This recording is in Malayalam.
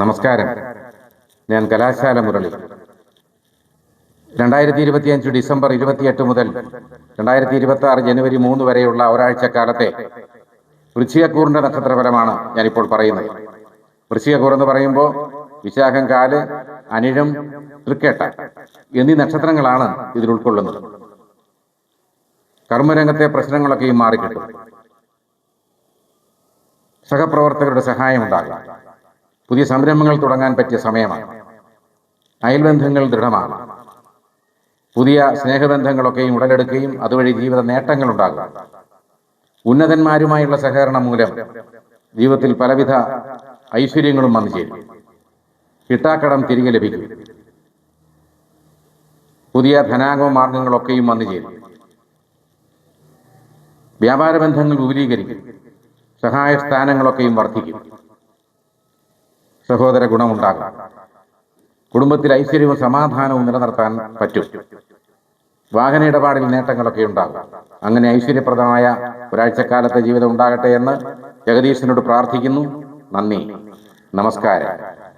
നമസ്കാരം. ഞാൻ കലാശാല മുരളി. രണ്ടായിരത്തി ഇരുപത്തിയഞ്ച് ഡിസംബർ ഇരുപത്തിയെട്ട് മുതൽ രണ്ടായിരത്തി ഇരുപത്തി ആറ് ജനുവരി മൂന്ന് വരെയുള്ള ഒരാഴ്ചക്കാലത്തെ വൃശ്ചികക്കൂറിന്റെ നക്ഷത്രഫലമാണ് ഞാനിപ്പോൾ പറയുന്നത്. വൃശ്ചികക്കൂർ എന്ന് പറയുമ്പോൾ വിശാഖം കാൽ അനിഴം തൃക്കേട്ട എന്നീ നക്ഷത്രങ്ങളാണ് ഇതിൽ ഉൾക്കൊള്ളുന്നത്. കർമ്മരംഗത്തെ പ്രശ്നങ്ങളൊക്കെയും മാറിക്കിട്ടും. സഹപ്രവർത്തകരുടെ സഹായം സഹായമുണ്ടാകും പുതിയ സംരംഭങ്ങൾ തുടങ്ങാൻ പറ്റിയ സമയമാണ്. അയൽബന്ധങ്ങൾ ദൃഢമാണ്. പുതിയ സ്നേഹബന്ധങ്ങളൊക്കെയും ഉടലെടുക്കുകയും അതുവഴി ജീവിത നേട്ടങ്ങൾ ഉണ്ടാകും ഉന്നതന്മാരുമായുള്ള സഹകരണം മൂലം ജീവിതത്തിൽ പലവിധ ഐശ്വര്യങ്ങളും വന്നു ചേരും. കിട്ടാക്കടം തിരികെ ലഭിക്കും. പുതിയ ധനാഗമ മാർഗങ്ങളൊക്കെയും വന്നു ചേരും. വ്യാപാര ബന്ധങ്ങൾ വിപുലീകരിക്കും. സഹായ സ്ഥാനങ്ങളൊക്കെയും വർദ്ധിക്കും. സഹോദര ഗുണമുണ്ടാകും. കുടുംബത്തിൽ ഐശ്വര്യവും സമാധാനവും നിലനിർത്താൻ പറ്റും. വാഹന ഇടപാടിൽ നേട്ടങ്ങളൊക്കെ ഉണ്ടാകും. അങ്ങനെ ഐശ്വര്യപ്രദമായ ഒരാഴ്ചക്കാലത്തെ ജീവിതം ഉണ്ടാകട്ടെ എന്ന് ജഗദീശനോട് പ്രാർത്ഥിക്കുന്നു. നന്ദി. നമസ്കാരം.